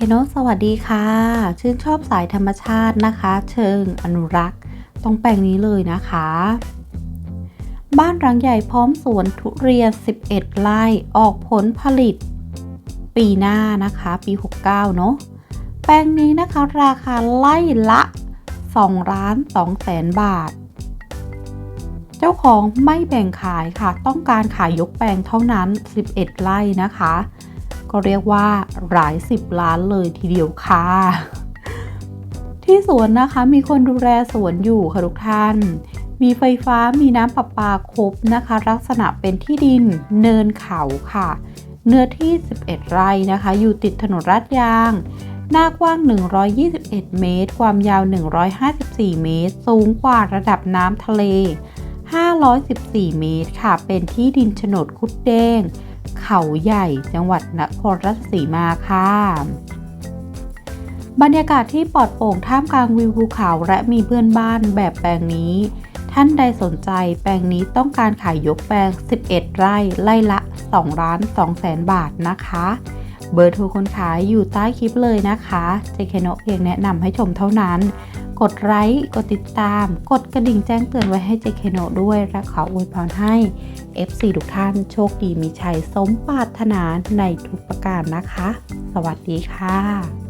เอโนสวัสดีค่ะ ชื่นชอบสายธรรมชาตินะคะ เชิงอนุรักษ์ ตรงแปลงนี้เลยนะคะ บ้านหลังใหญ่พร้อมสวนทุเรียน 11 ไร่ออกผลผลิต ปีหน้านะคะ ปี 69 เนอะแปลงนี้นะคะราคาไร่ละ2ล้าน2แสนบาท เจ้าของไม่แบ่งขายค่ะ ต้องการขายยกแปลงเท่านั้น 11 ไร่นะคะ ก็เรียกว่าหลายสิบล้านเลยทีเดียวค่ะ ที่สวนนะคะมีคนดูแลสวนอยู่ค่ะทุกท่าน มีไฟฟ้ามีน้ำประปาครบนะคะ ลักษณะเป็นที่ดินเนินเขาค่ะ เนื้อที่ 11 ไร่นะคะ อยู่ติดถนนลาดยาง หน้ากว้าง 121 เมตร ความยาว 154 เมตร สูงกว่าระดับน้ำทะเล 514 เมตรค่ะ เป็นที่ดินโฉนดคุดแดง เขาใหญ่จังหวัดนครราชสีมาค่ะบรรยากาศที่ปลอดโปร่งท่ามกลางวิวภูเขาและมีเพื่อนบ้านแบบแปลงนี้ ท่านใดสนใจแปลงนี้ต้องการขายยกแปลง 11 ไร่ไร่ละ 2 ล้าน2แสนบาทนะคะ เบอร์โทรคนขายอยู่ใต้คลิปเลยนะคะเจเคโนเพียงแนะนำให้ชมเท่านั้น กดไลค์กดติดตาม กดกระดิ่งแจ้งเตือนไว้ให้เจเคโนด้วย และขออวยพรให้ FC ทุกท่านโชคดีมีชัยสมปรารถนาในทุกประการนะคะ สวัสดีค่ะ